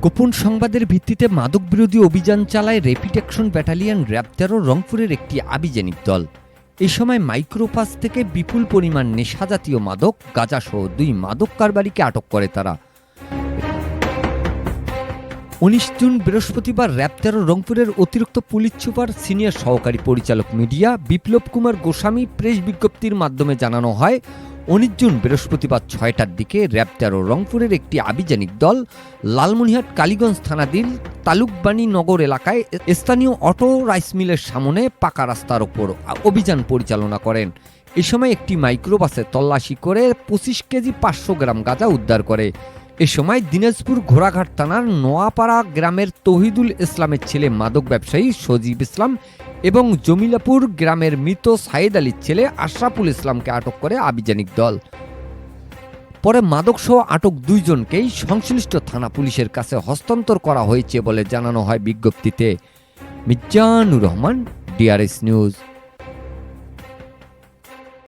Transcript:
গোপন সংবাদের ভিত্তিতে মাদক বিরোধী অভিযান চালায় র্যাপিড অ্যাকশন ব্যাটালিয়ন র্যাব তেরো রংপুরের একটি আবিজানিক দল। এ সময় মাইক্রোপাস থেকে বিপুল পরিমাণ নেশাজাতীয় মাদক গাঁজাসহ দুই মাদক কারবারিকে আটক করে তারা। উনিশ জুন বৃহস্পতিবার র্যাব তেরো রংপুরের অতিরিক্ত পুলিশ সুপার সিনিয়র সহকারী পরিচালক মিডিয়া বিপ্লব কুমার গোস্বামী প্রেস বিজ্ঞপ্তির মাধ্যমে জানানো হয়, উনিশ জুন বৃহস্পতিবার ছয়টার দিকে র্যাব তেরো রংপুরের একটি আভিযানিক দল লালমনিহাট কালীগঞ্জ থানাধীন তালুকবাণী নগর এলাকায় স্থানীয় অটো রাইস মিলের সামনে পাকা রাস্তার ওপর অভিযান পরিচালনা করেন। এ সময় একটি মাইক্রোবাসে তল্লাশি করে পঁচিশ কেজি পাঁচশো গ্রাম গাঁজা উদ্ধার করে। এ সময় দিনাজপুর ঘোড়াঘাট থানার নোয়াপাড়া গ্রামের তহিদুল ইসলামের ছেলে মাদক ব্যবসায়ী সজীব ইসলাম এবং জমিলাপুর গ্রামের মৃত সাইদ আলীর ছেলে আশরাফুল ইসলামকে আটক করে আভিযানিক দল। পরে মাদকসহ আটক দুইজনকেই সংশ্লিষ্ট থানা পুলিশের কাছে হস্তান্তর করা হয়েছে বলে জানানো হয় বিজ্ঞপ্তিতে। Mizanur Rahman, DRS news.